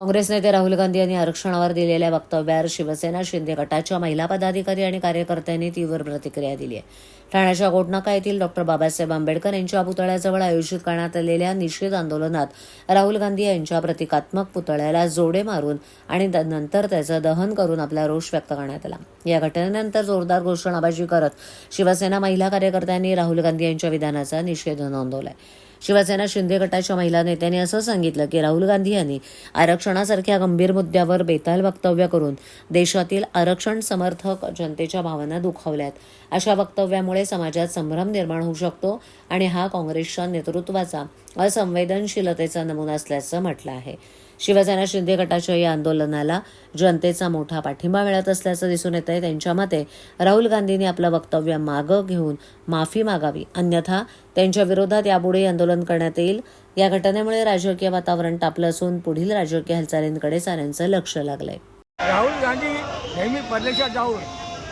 काँग्रेस नेते राहुल गांधी यांनी आरक्षणावर दिलेल्या वक्तव्यावर शिवसेना शिंदे गटाच्या महिला पदाधिकारी आणि कार्यकर्त्यांनी तीव्र प्रतिक्रिया दिली आहे ठाण्याच्या गोटनाका येथील डॉक्टर बाबासाहेब आंबेडकर यांच्या पुतळ्याजवळ आयोजित करण्यात आलेल्या निषेध आंदोलनात राहुल गांधी यांच्या प्रतिकात्मक पुतळ्याला जोडे मारून आणि नंतर त्याचं दहन करून आपला रोष व्यक्त करण्यात आला. या घटनेनंतर जोरदार घोषणाबाजी करत शिवसेना महिला कार्यकर्त्यांनी राहुल गांधी यांच्या विधानाचा निषेध नोंदवलाय. शिवसेना शिंदे गटाच्या महिला नेत्यांनी असं सांगितलं की राहुल गांधी यांनी आरक्षणासारख्या गंभीर मुद्द्यावर बेताल वक्तव्य करून देशातील आरक्षण समर्थक जनतेच्या भावना दुखावल्यात. अशा वक्तव्यामुळे समाजात संभ्रम निर्माण होऊ शकतो आणि हा काँग्रेसच्या नेतृत्वाचा असंवेदनशीलतेचा नमुना असल्याचं म्हटलं आहे. शिवसेना शिंदे गटाच्या या आंदोलनाला जनतेचा मोठा पाठिंबा मिळत असल्याचं दिसून येत आहे त्यांच्या मते राहुल गांधींनी आपलं वक्तव्य मागं घेऊन माफी मागावी. अन्यथा त्यांच्या विरोधात यापुढे आंदोलन करण्यात येईल. या घटनेमुळे राजकीय वातावरण तापलं असून पुढील राजकीय हालचालींकडे साऱ्यांचं लक्ष लागलंय. राहुल गांधी नेहमी परदेशात जाऊन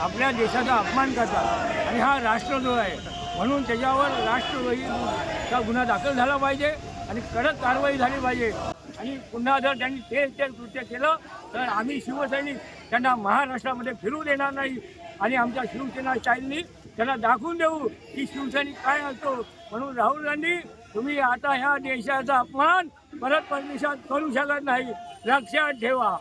आपल्या देशाचा अपमान करतात आणि हा राष्ट्रद्रोह आहे. म्हणून त्याच्यावर राष्ट्रद्रोहीचा गुन्हा दाखल झाला पाहिजे आणि कडक कारवाई झाली पाहिजे. आणि पुन्हा जर त्यांनी ते ते कृत्य केलं तर आम्ही शिवसैनिक त्यांना महाराष्ट्रामध्ये फिरू देणार नाही. आणि आमच्या शिवसेना स्टाईलनी त्यांना दाखवून देऊ की शिवसैनिक काय असतो. म्हणून राहुल गांधी तुम्ही आता ह्या देशाचा अपमान परत परदेशात करू शकत नाही. लक्षात ठेवा.